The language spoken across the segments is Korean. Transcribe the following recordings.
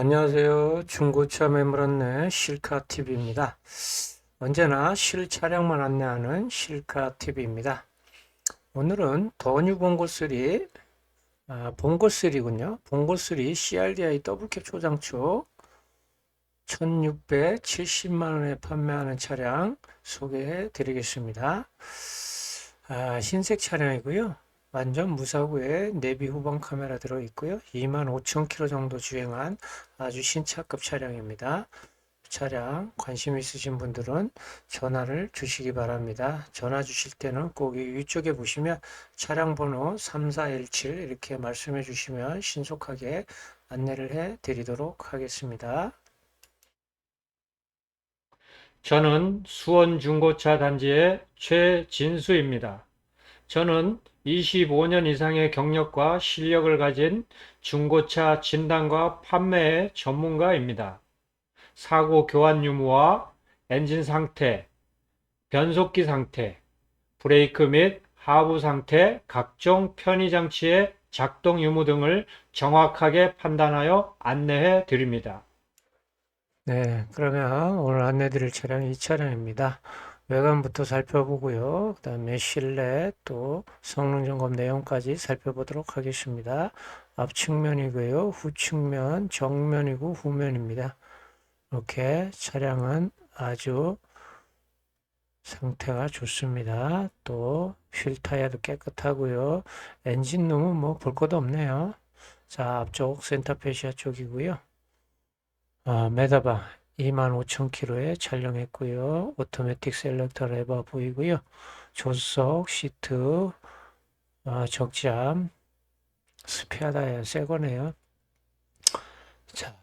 안녕하세요. 중고차 매물 안내 실카 TV입니다. 언제나 실 차량만 안내하는 실카 TV입니다. 오늘은 더뉴 봉고3 아, 봉고3군요. 봉고3 CRDI 더블캡 초장축 1670만 원에 판매하는 차량 소개해 드리겠습니다. 아, 흰색 차량이고요. 완전 무사고에 내비 후방 카메라 들어있고요. 25,000km 정도 주행한 아주 신차급 차량입니다. 차량 관심 있으신 분들은 전화를 주시기 바랍니다. 전화 주실 때는 꼭 위쪽에 보시면 차량 번호 3417 이렇게 말씀해 주시면 신속하게 안내를 해 드리도록 하겠습니다. 저는 수원 중고차 단지의 최진수입니다. 저는 25년 이상의 경력과 실력을 가진 중고차 진단과 판매의 전문가입니다. 사고 교환 유무와 엔진 상태, 변속기 상태, 브레이크 및 하부 상태, 각종 편의 장치의 작동 유무 등을 정확하게 판단하여 안내해 드립니다. 네, 그러면 오늘 안내 드릴 차량이 이 차량입니다. 외관부터 살펴보고요. 그 다음에 실내 또 성능 점검 내용까지 살펴보도록 하겠습니다. 앞측면이고요. 후측면, 정면이고 후면입니다. 이렇게 차량은 아주 상태가 좋습니다. 또 휠 타이어도 깨끗하고요. 엔진룸은 뭐 볼 것도 없네요. 자, 앞쪽 센터페시아 쪽이고요. 아, 메다방 25,000km에 촬영했고요. 오토매틱 셀렉터 레버 보이고요. 조수석, 시트, 아, 적잠, 다이어 새 거네요. 자,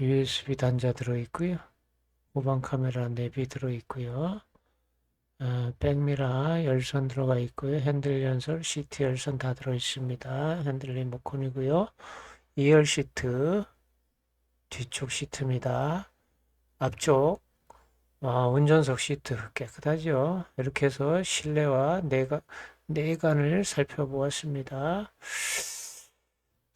USB 단자 들어있고요. 후방 카메라 내비 들어있고요. 아, 백미러 열선 들어가 있고요. 핸들 연설, 시트 열선 다 들어있습니다. 핸들 리모컨이고요. 2열 시트, 뒤쪽 시트입니다. 앞쪽 아, 운전석 시트 깨끗하죠. 이렇게 해서 실내와 내관, 내관을 살펴보았습니다.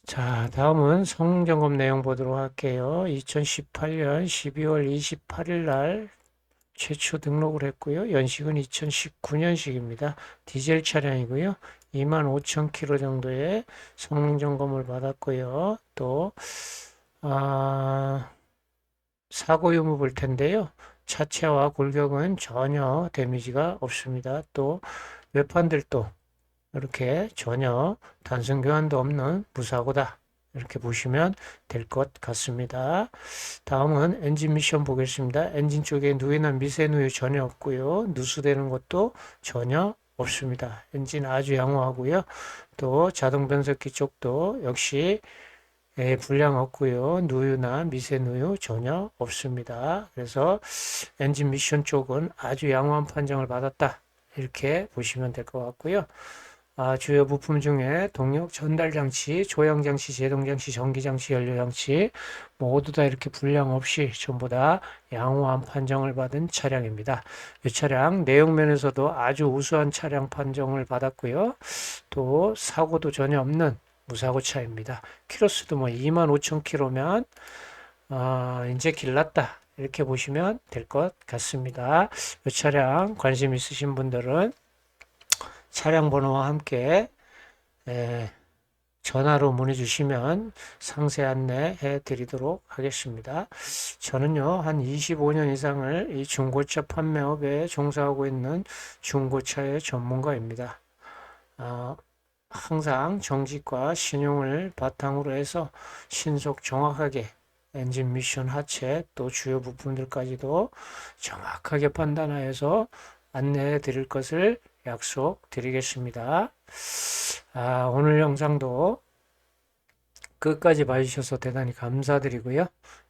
자, 다음은 성능 점검 내용 보도록 할게요. 2018년 12월 28일 날 최초 등록을 했고요. 연식은 2019년식입니다. 디젤 차량이고요. 25,000km 정도의 성능 점검을 받았고요. 또 아, 사고 유무 볼 텐데요. 차체와 골격은 전혀 데미지가 없습니다. 또 외판들도 이렇게 전혀 단순 교환도 없는 무사고다. 이렇게 보시면 될 것 같습니다. 다음은 엔진 미션 보겠습니다. 엔진 쪽에 누유나 미세누유 전혀 없고요. 누수되는 것도 전혀 없습니다. 엔진 아주 양호하고요. 또 자동 변속기 쪽도 역시 예, 불량 없고요. 누유나 미세누유 전혀 없습니다. 그래서 엔진 미션 쪽은 아주 양호한 판정을 받았다. 이렇게 보시면 될 것 같고요. 아, 주요 부품 중에 동력 전달 장치, 조향 장치, 제동 장치, 전기 장치, 연료 장치 모두 다 이렇게 불량 없이 전부 다 양호한 판정을 받은 차량입니다. 이 차량 내용면에서도 아주 우수한 차량 판정을 받았고요. 또 사고도 전혀 없는 무사고 차입니다. 키로수도 뭐 25,000km면 아, 이제 길났다. 이렇게 보시면 될 것 같습니다. 이 차량 관심 있으신 분들은 차량 번호와 함께 에, 전화로 문의 주시면 상세 안내해 드리도록 하겠습니다. 저는요, 한 25년 이상을 이 중고차 판매업에 종사하고 있는 중고차의 전문가입니다. 어, 항상 정직과 신용을 바탕으로 해서 신속 정확하게 엔진 미션 하체 또 주요 부품들까지도 정확하게 판단하여서 안내해 드릴 것을 약속 드리겠습니다. 아, 오늘 영상도 끝까지 봐주셔서 대단히 감사드리고요.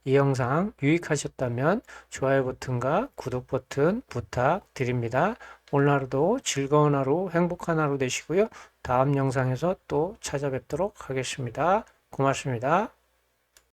이 영상 유익하셨다면 좋아요 버튼과 구독 버튼 부탁드립니다. 오늘 하루도 즐거운 하루, 행복한 하루 되시고요. 다음 영상에서 또 찾아뵙도록 하겠습니다. 고맙습니다.